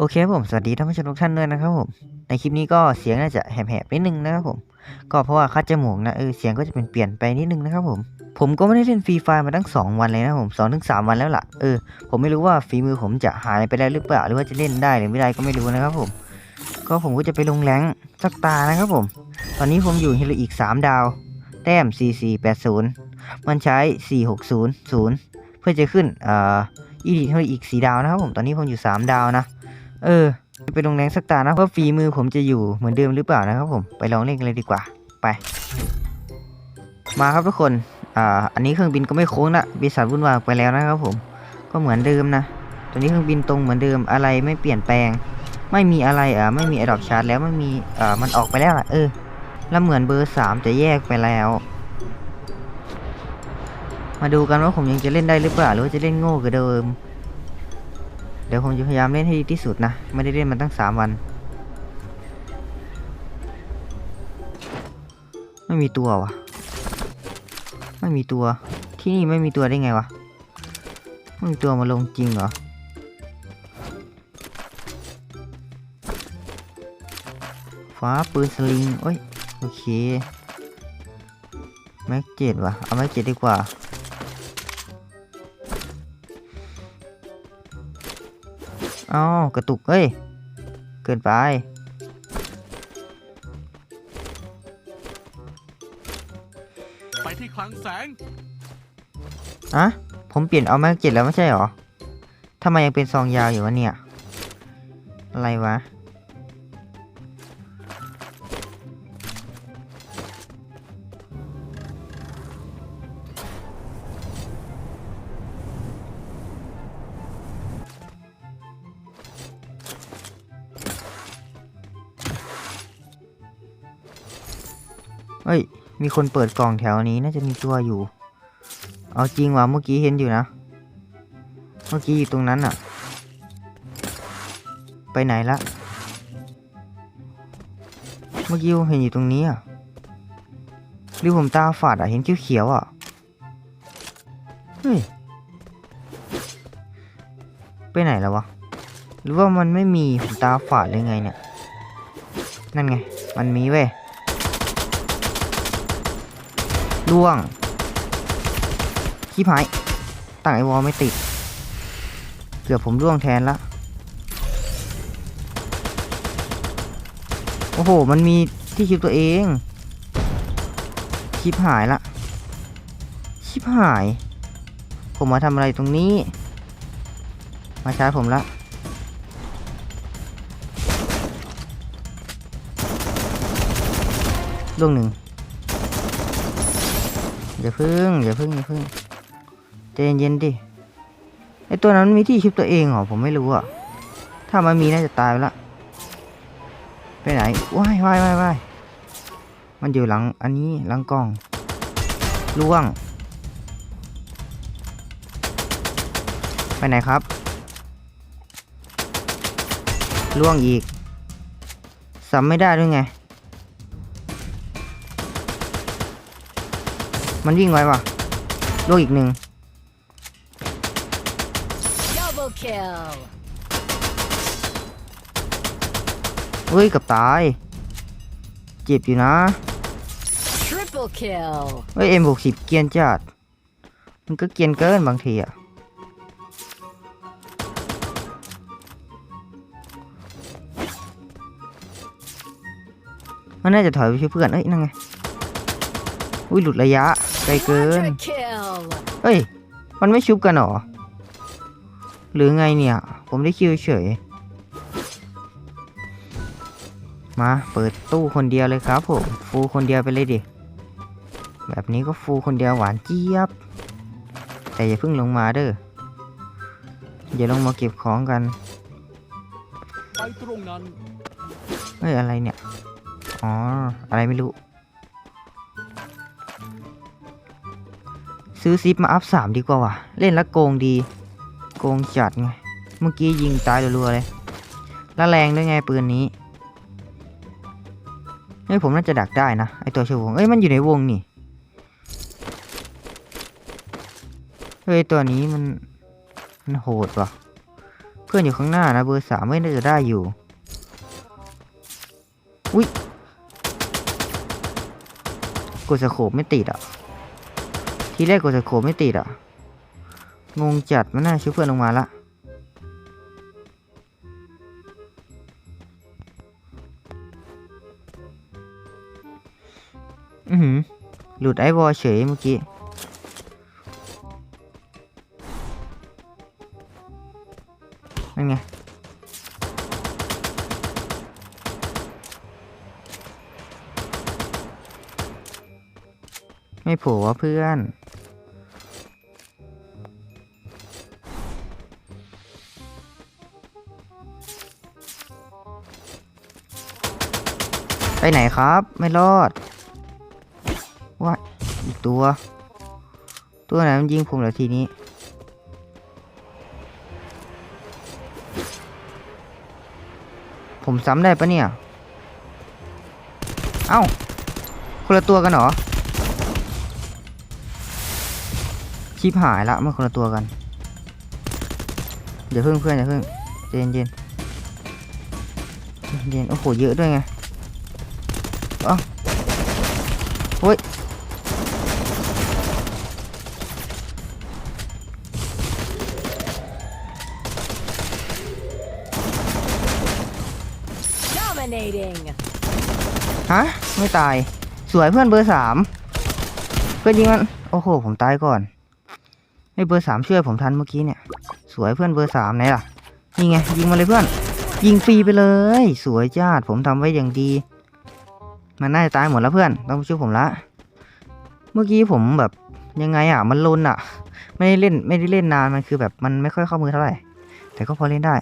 โอเคผมสวัสดีท่านผู้ชมทุกท่านด้วยนะครับผมในคลิปนี้ก็เสียงน่าจะแหบๆนิดนึงนะครับผม ก็เพราะว่าคัดจมูกนะเออเสียงก็จะเป็นเปลี่ยนไปนิดนึงนะครับผม ผมก็ไม่ได้เล่นฟรีไฟมาตั้ง 2 วันเลยนะผมสองถึงสามวันแล้วล่ะเออผมไม่รู้ว่าฝีมือผมจะหายไปแล้วหรือเปล่าหรือว่าจะเล่นได้หรือไม่ได้ก็ไม่รู้นะครับผม ก็ผมก็จะไปลงแรงสักตานะครับผม ตอนนี้ผมอยู่ฮีโรอีก 3 ดาว แต้ม 4480 มันใช้ 4600 เพื่อจะขึ้นเอ่ออีดิทฮีโรอีก 4 ดาวนะครับผมตอนนี้ผมอยู่ 3 ดาวนะ เออ ไปลงแรงสักตานะว่าฝีมือผมจะอยู่เหมือนเดิมหรือเปล่านะครับผม ไปลองเล่นกันเลยดีกว่า ไป มาครับทุกคน อ่า อันนี้เครื่องบินก็ไม่โค้งละบริษัทวุ่นวายไปแล้วนะครับผม ก็เหมือนเดิมนะตอนนี้เครื่องบินตรงเหมือนเดิม อะไรไม่เปลี่ยนแปลง ไม่มีอะไรอ่าไม่มีไอดอกชาร์จแล้ว ไม่มี อ่า มันออกไปแล้วล่ะเออ แล้วเหมือนเบอร์สามจะแยกไปแล้วมาดูกันว่าผมยังจะเล่นได้หรือเปล่าหรือว่าจะเล่นโง่กว่าเดิม เดี๋ยวผมจะพยายามเล่นให้ดีที่สุดนะ ไม่ได้เล่นมันตั้งสามวัน ไม่มีตัววะไม่มีตัว ที่นี่ไม่มีตัวได้ไงวะ ไม่มีตัวมาลงจริงเหรอฟ้าปืนสลิง โอ้ย โอเค แม็กเจ็ดว่ะ เอาแม็กเจ็ดดีกว่า เอ้ากระตุกเอ้ย เกินไป ไปที่คลังแสงอะผมเปลี่ยนเอาแม็กเจ็ดแล้วไม่ใช่หรอทำไมยังเป็นซองยาวอยู่วะเนี่ย อะไรวะ เฮ้ย มีคนเปิดกล่องแถวนี้น่าจะมีตัวอยู่ เอาจริงว่ะเมื่อกี้เห็นอยู่นะ เมื่อกี้อยู่ตรงนั้นอะไปไหนละ เมื่อกี้ผมเห็นอยู่ตรงนี้อะหรือผมตาฝาดอะเห็นเขียวๆอะเฮ้ย ไปไหนแล้ววะ หรือว่ามันไม่มีผมตาฝาดหรือไงเนี่ย นั่นไง มันมีเว้ย ล่วงขี้พายตั้งไอวอลไม่ติดเกือบผมร่วงแทนละโอ้โห มันมีที่ชิปตัวเองชิปหายละชิปหาย ผมมาทำอะไรตรงนี้ มาช้าผมละล่วงหนึ่ง อย่าพึ่งอย่าพึ่งอย่าพึ่งใจเย็นๆดิไอตัวนั้นมีที่ชุบตัวเองเหรอผมไม่รู้อะถ้ามันมีน่าจะตายไปละไปไหนว้ายว้ายว้ายว้ายมันอยู่หลังอันนี้หลังกล้องล่วง ไปไหนครับล่วงอีกสัมไม่ได้ด้วยไง มันวิ่งไวว่ะล่วงอีกหนึ่ง Double kill. เฮ้ยเกับตาย เจ็บอยู่นะ Triple kill. เฮ้ยเอ็มบวกสิบเกรียนจัด มันก็เกรียนเกินบางทีอะมันน่าจะถอยไปช่วยเพื่อน เอ้ยนั่นไง อุ้ยหลุดระยะ ไกลเกิน Quadra kill. เฮ้ย มันไม่ชุบกันเหรอ หรือไงเนี่ย ผมได้คิวเฉย มาเปิดตู้คนเดียวเลยครับผม ฟูคนเดียวไปเลยดิ แบบนี้ก็ฟูคนเดียวหวานเจี๊ยบ แต่อย่าเพิ่งลงมาเด้อ อย่าลงมาเก็บของกัน ไปตรงนั้นเฮ้ยอะไรเนี่ย อ๋อ อะไรไม่รู้ ซื้อซิปมาอัพสามดีกว่าว่ะ เล่นแล้วโกงดี โกงจัดไง เมื่อกี้ยิงตายรัวๆเลย แล้วแรงด้วยไงปืนนี้ เฮ้ยผมน่าจะดักได้นะ ไอตัวเชยววงเอ้ยมันอยู่ในวงนี่ เฮ้ยตัวนี้มันมันโหดว่ะ เพื่อนอยู่ข้างหน้านะเบอร์สามไม่น่าจะได้อยู่ อุ้ยกดสโคปไม่ติดอะ ทีแรกกดสโคปไม่ติดอะ งงจัดมันน่าช่วยเพื่อนลงมาละ อือหือ หลุดไอวอลเฉยเมื่อกี้นั่นไงไม่โผล่วเพื่อน ไปไหนครับ ไม่รอดว่าอีกตัว ตัวไหนมันยิงผมเหรอทีนี้ ผมซ้ำได้ปะเนี่ย เอ้า คนละตัวกันเหรอชิบหายละมันคนละตัวกัน เดี๋ยวเพิ่งเพื่อนเดี๋ยวเพิ่งเย็นเย็นเย็นโอ้โหเยอะด้วยไง เอ้าโอ้ย Dominating. ฮะ ไม่ตาย สวยเพื่อนเบอร์สาม เพื่อนยิงมัน โอ้โห ผมตายก่อนให้เบอร์สามช่วยผมทันเมื่อกี้เนี่ย สวยเพื่อนเบอร์สามไหนล่ะ นี่ไง ยิงมาเลยเพื่อน ยิงฟรีไปเลย สวยจ้าดผมทำไว้อย่างดี มันน่าจะตายหมดแล้วเพื่อนต้องมาช่วยผมละ เมื่อกี้ผมแบบยังไงอะ มันลนอะ ไม่ได้เล่นไม่ได้เล่นนานมันคือแบบมันไม่ค่อยเข้ามือเท่าไหร่ แต่ก็พอเล่นได้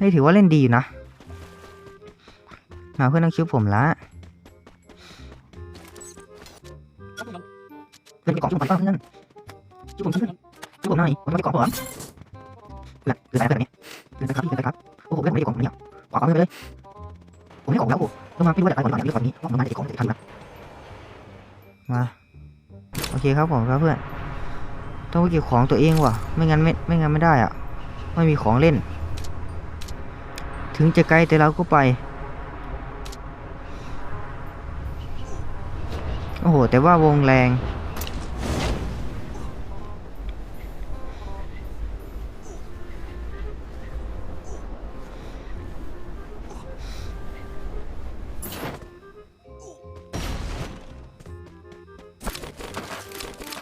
นี่ถือว่าเล่นดีอยู่นะมาเพื่อนต้องช่วยผมละเพื่อนมีของช่วยผมไปบ้างเพื่อนช่วยผมช่วยช่วยผมหน่อยผมไม่ได้ของผมเพื่อนเกินไปเพื่อนนี้เกินไปครับพี่เกินไปครับโอ้โหเพื่อนไม่ได้ของผมเนี่ยขวาเอาเพื่อนไปเลยผมไม่ของแล้วโอ้ ลงมาไม่รู้ว่าจะไปก่อนหรือหลังเรื่องฝั่งนี้ว่ามันมาได้ของจะทันนะมาโอเคครับผมครับเพื่อน ต้องไปเก็บของตัวเองว่ะ ไม่งั้นไม่ไม่งั้นไม่ได้อะ ไม่มีของเล่น ถึงจะไกลแต่เราก็ไปโอ้โห แต่ว่าวงแรง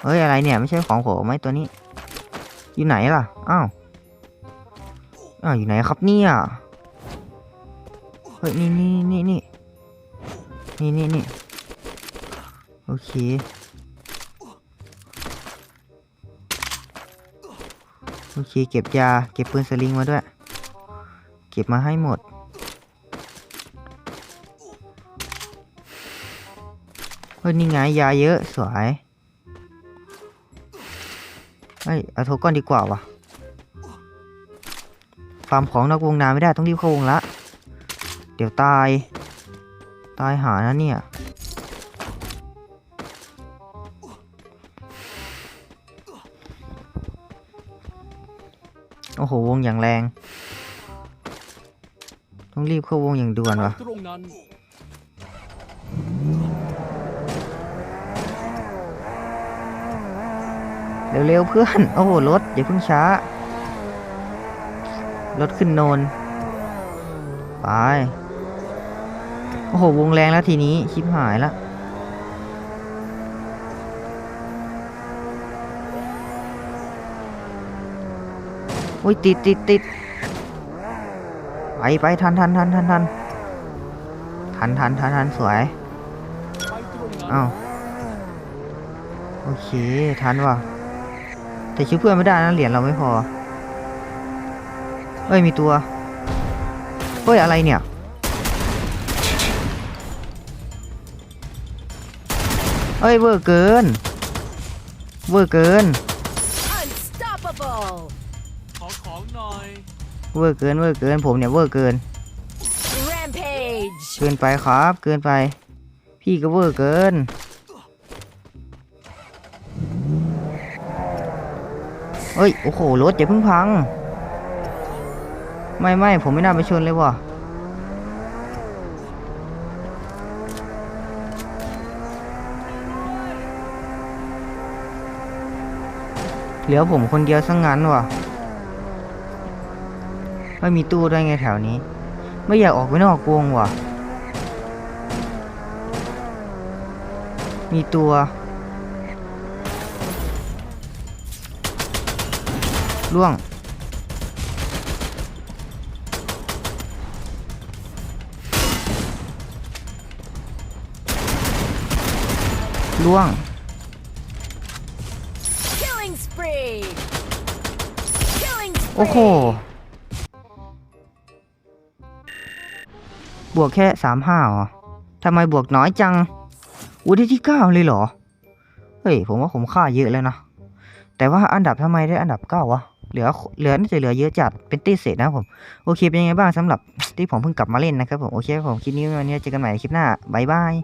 เฮ้ยอะไรเนี่ยไม่ใช่ของผมไหมตัวนี้ อยู่ไหนล่ะอ้าวอ้าวอยู่ไหนครับเนี่ยเฮ้ยนี่นี่นี่นี่นี่นี่นี่โอเคโอเคเก็บยาเก็บปืนสลิงมาด้วย เก็บมาให้หมดเฮ้ยนี่ไงยาเยอะสวย เฮ้ยเอาโทก้อนดีกว่าวะฟาร์มของนอกวงนานไม่ได้ต้องรีบเข้าวงละ เดี๋ยวตาย ตายหานะเนี่ย โอ้โห วงอย่างแรง ต้องรีบเข้าวงอย่างด่วนวะตรงนั้น เร็วๆเพื่อน โอ้โหรถอย่าเพิ่งช้า รถขึ้นโนน ไป โอ้โห วงแรงแล้วทีนี้ ชิบหายละอุ้ยติดติดติดไปไปทันทันทันทันทันทันทันทันทันสวยไปตรงนั้นอ้าวโอเค ทันว่ะ แต่ชื่อเพื่อนไม่ได้นะเหรียญเราไม่พอ เอ้ยมีตัวเฮ้ยอะไรเนี่ยเอ้ยเวอร์เกิน เวอร์เกิน Unstoppable. ขอของหน่อยเวอร์เกินเวอร์เกินผมเนี่ยเวอร์เกิน Rampage. เกินไปครับ เกินไป พี่ก็เวอร์เกิน เฮ้ย โอ้โห รถอย่าเพิ่งพัง ไม่ไม่ผมไม่น่าไปชนเลยว่ะ เหลือผมคนเดียวซะงงั้นว่ะ ไม่มีตู้ได้ไงแถวนี้ ไม่อยากออกไปนอกวงว่ะ มีตัว ล่วง ล่วง Killing spree. Killing โอ้โห spree. บวกแค่สามห้าเหรอทำไมบวกน้อยจังอูได้ที่เก้าเลยเหรอ เฮ้ย ผมว่าผมค่าเยอะแล้วนะ แต่ว่าอันดับทำไมได้อันดับเก้าวะ เหลือเหลือน่าจะเหลือเยอะจัดเป็นตีเศษนะครับผมโอเคเป็นยังไงบ้างสำหรับที่ผมเพิ่งกลับมาเล่นนะครับผมโอเคผมคลิปนี้วันนี้เจอกันใหม่คลิปหน้าบายบาย